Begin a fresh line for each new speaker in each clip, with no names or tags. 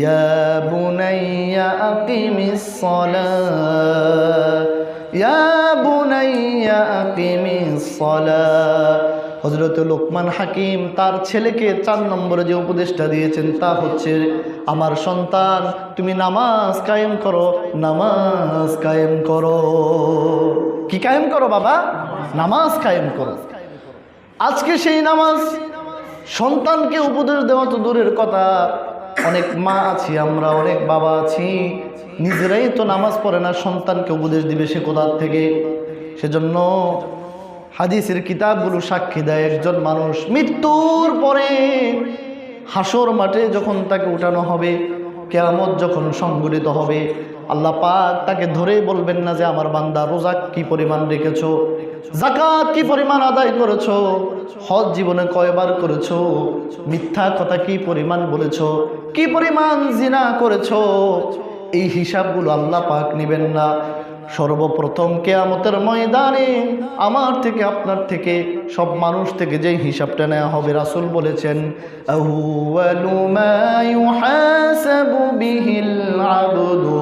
ইয়া বুনাইয়া আকিমিস সালাহ ইয়া বুনাইয়া আকিমিস সালাহ হজরত লোকমান হাকিম তার ছেলেকে চার নম্বরে যে উপদেশটা দিয়েছেন তা হচ্ছে, আমার সন্তান, তুমি নামাজ কায়েম করো, নামাজ কায়েম করো। কি কায়েম করো বাবা? নামাজ কায়েম করো। আজকে সেই নামাজ সন্তানকে উপদেশ দেওয়া তো দূরের কথা। অনেক মা আছি, আমরা অনেক বাবা আছি। নিজেরাই তো নামাজ পড়ে না, সন্তানকে উপদেশ দিবে সে কোথার থেকে? সেজন্য হাদিসের কিতাবগুলো সাক্ষী দেয়, একজন মানুষ মৃত্যুর পরে হাসর মাঠে যখন তাকে উঠানো হবে কেয়ামত যখন সংগঠিত হবে, আল্লাহ পাক তাকে ধরেই বলবেন না যে আমার বান্দা রোজা কি পরিমাণ রেখেছো জাকাত কি পরিমাণ আদায় করেছ, হজ জীবনে কয়বার করেছ, মিথ্যা কথা কি পরিমাণ বলেছ, কি পরিমাণ জিনা করেছ, এই হিসাবগুলো আল্লাহ পাক নেবেন না। সর্বপ্রথম কেয়ামতের ময়দানে আমার থেকে, আপনার থেকে, সব মানুষ থেকে যে হিসাবটা নেওয়া হবে, রাসুল বলেছেন বিহিল আবদু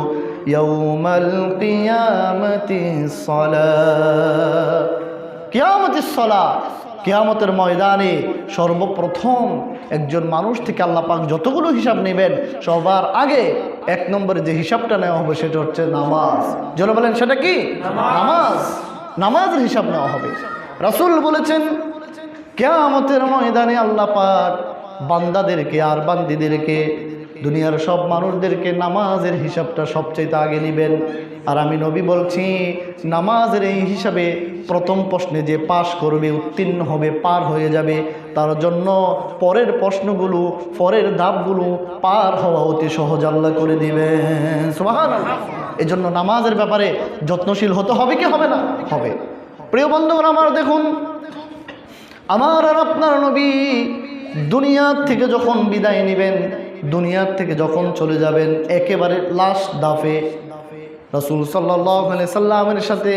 ইয়াউমাল কিয়ামতি সালাহ কিয়ামতি সালাহ কিয়ামতের ময়দানে সর্বপ্রথম একজন মানুষ থেকে আল্লাহ পাক যতগুলো হিসাব নেবেন, সবার আগে এক নম্বরে যে হিসাবটা নেওয়া হবে সেটা হচ্ছে নামাজ। যেন বলেন, সেটা কি? নামাজ। নামাজের হিসাব নেওয়া হবে। রাসূল বলেছেন, কেয়ামতের ময়দানে আল্লাহ পাক বান্দাদেরকে আর বান্দিদেরকে দুনিয়ার সব মানুষদেরকে নামাজের হিসাবটা সবচাইতে আগে নেবেন। আর আমি নবী বলছি, নামাজের এই হিসাবে প্রথম প্রশ্নে যে পাশ করবে, উত্তীর্ণ হবে, পার হয়ে যাবে, তার জন্য পরের প্রশ্নগুলো, পরের ধাপগুলো পার হওয়া অতি সহজ আল্লাহ করে দিবেন। এই জন্য নামাজের ব্যাপারে যত্নশীল হতে হবে কি হবে না? হবে। প্রিয় বন্ধুগণ, আমার দেখুন, আমার আর আপনার নবী দুনিয়ার থেকে যখন বিদায় নেবেন দুনিয়ার থেকে যখন চলে যাবেন একেবারে লাস্ট দাফে রসুল সাল্লাহ সাল্লামের সাথে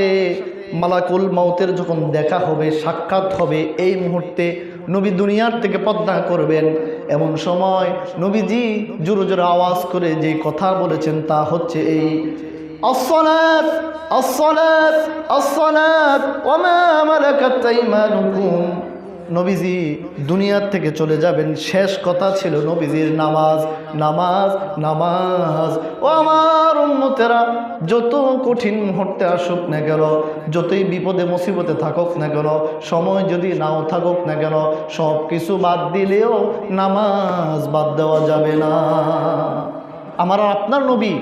মালাকুল মাউতের যখন দেখা হবে সাক্ষাৎ হবে এই মুহূর্তে নবী দুনিয়ার থেকে পদ্মা করবেন এমন সময় নবীজি জোরে জোরে আওয়াজ করে যে কথা বলেছেন তা হচ্ছে এই الصلاة الصلاة الصلاة وما ملكت أيمانكم নবীজি দুনিয়ার থেকে চলে যাবেন। শেষ কথা ছিল নবীজির নামাজ নামাজ নামাজ। ও আমার উন্মতেরা যত কঠিন মুহূর্তে আসুক না কেন, যতই বিপদে, মুসিবতে থাকুক না কেন, সময় যদি নাও থাকুক না কেন সব কিছু বাদ দিলেও নামাজ বাদ দেওয়া যাবে না। আমার আপনার নবী